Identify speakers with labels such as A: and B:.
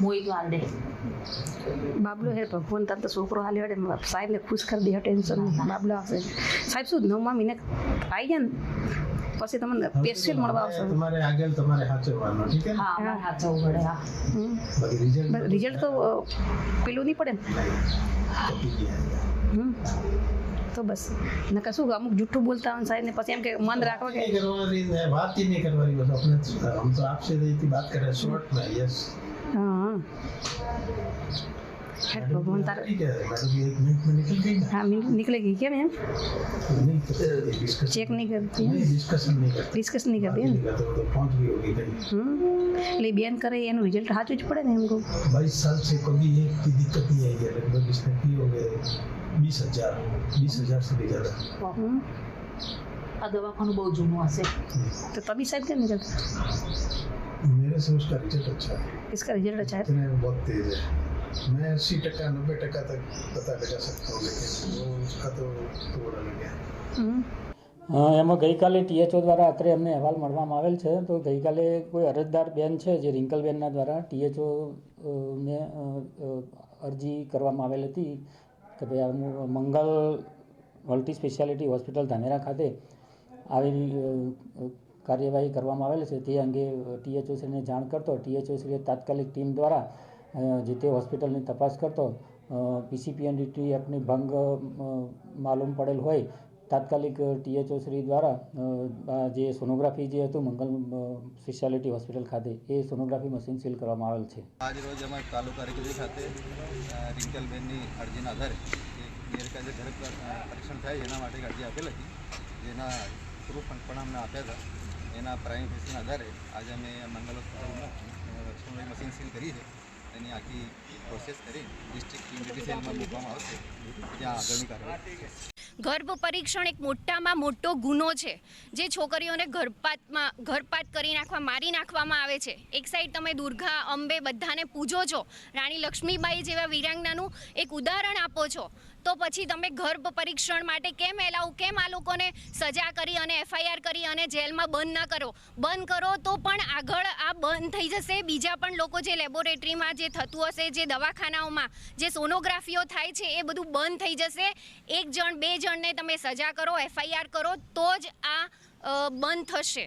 A: મોહિત વાંદે
B: બાબલો હે ભગવાન તાર તો છોકરો હાલ્યો હટે સાહેબને ખુશ કરી દે ટેન્શન બાબલો આવશે સાહેબ શું નવમા મહિને આવી જાય ને પછી તમને પેશિયલ મળવા આવશે
C: તમારે આગળ તમારે સાચવવાનો ઠીક છે
A: હા સાચવવું પડે હા
B: હમ.
C: રિઝલ્ટ
B: રિઝલ્ટ તો પેલું નહીં પડે ને હમ. તો બસ નકર શું અમુક જૂઠું બોલતા હોય ને સાહેબ ને પછી એમ કે મન રાખો કે
C: नहीं करवानी है बात ही नहीं करवानी बस अपने हम तो आपसे इतनी बात कर रहे हैं शॉर्ट में यस
B: હા હેડ ભગવાન તાર
C: ठीक है मैडम ये एक मिनट में निकल गई ना
B: હા મિનિટ નીકળી ગઈ કેમ એમ
C: नहीं डिस्कशन
B: ચેક નહીં કરતી
C: नहीं डिस्कशन नहीं करते
B: ડિસ્કસ નહીં કરતી
C: बात
B: એમ
C: नहीं करते वो तो पहुंच गई होगी कहीं
B: હમ એટલે બેન કરે એનું રિઝલ્ટ સાચું જ પડે ને એમ કહું
C: बाईस साल से कभी एक की दिक्कत नहीं आई है लगभग इसने की हो गए बीस हजार बीस हजार से भी ज्यादा
B: હમ
A: આ દવાખાનું બહુ જૂનું હશે
B: तो तभी शायद क्या निकल
C: मेरे से उसका रिजल्ट अच्छा है
B: इसका रिजल्ट अच्छा है
C: इतने बहुत तेज है मैं अस्सी टका नब्बे टका तक पता लगा सकता हूँ लेकिन वो उसका तो थोड़ा लग गया
B: हम्म
D: અ, એમાં ગઈકાલે ટીએચઓ દ્વારા અત્રે અમને અહેવાલ મળવામાં આવેલ છે તો ગઈકાલે કોઈ અરજદાર બેન છે જે રિંકલબેનના દ્વારા ટીએચઓ ને અ, અ, અરજી કરવામાં આવેલ હતી કે ભાઈ Mangal multi speciality hospital Dhanera ખાતે આવી કાર્યવાહી કરવામાં આવેલ છે. તે અંગે ટીએચઓશ્રીને જાણ કરતો ટીએચઓશ્રીએ તાત્કાલિક ટીમ દ્વારા જે તે હોસ્પિટલની તપાસ કરતો પીસીપીએનડીટી એક્ટની ભંગ માલુમ પડેલ હોય તાત્કાલિક ટીએચઓ શ્રી દ્વારા જે સોનોગ્રાફી જે હતું, મંગલ સ્પેશિયાલિટી હોસ્પિટલ ખાતે, એ સોનોગ્રાફી મશીન સીલ કરવામાં આવેલ છે.
E: આજ રોજ અમે તાલુકા રેગ્યુલર ખાતે રિંકલબેનની અરજીના આધારે ગેરકાયદે ઘર પરીક્ષણ થાય, એના માટે અરજી આપેલ હતી. જેના પ્રૂફ પણ અમને આપ્યા હતા. એના પ્રાઇમ ફેસના આધારે આજે અમે મંગલ હોસ્પિટલમાં મશીન સીલ કરી છે. એની આખી પ્રોસેસ કરી ડિસ્ટ્રિક્ટ મૂકવામાં આવશે. ત્યાં આગળની કાર્યવાહી.
F: ગર્ભ પરીક્ષણ એક મોટામાં મોટો ગુનો છે. જે છોકરીઓને ગર્ભપાતમાં ગર્ભપાત કરી નાખવા, મારી નાખવામાં આવે છે. એક સાઈડ તમે દુર્ગા, અંબે બધાને પૂજો છો. રાણી લક્ષ્મીબાઈ જેવા વીરાંગનાનું એક ઉદાહરણ આપો છો. તો પછી તમે ગર્ભ પરીક્ષણ માટે કેમ એલાવ કેમ આ લોકોને સજા કરી અને એફઆઈઆર કરી અને જેલમાં બંધ ન કરો? બંધ કરો તો પણ થઈ જશે. બીજા પણ લોકો જે લેબોરેટરીમાં જે થતું હશે, જે દવાખાનાઓમાં જે સોનોગ્રાફીઓ થાય છે, એ બધું બંધ થઈ જશે. એક જણ, બે જણને તમે સજા કરો એફઆઈઆર કરો, તો જ આ બંધ થશે.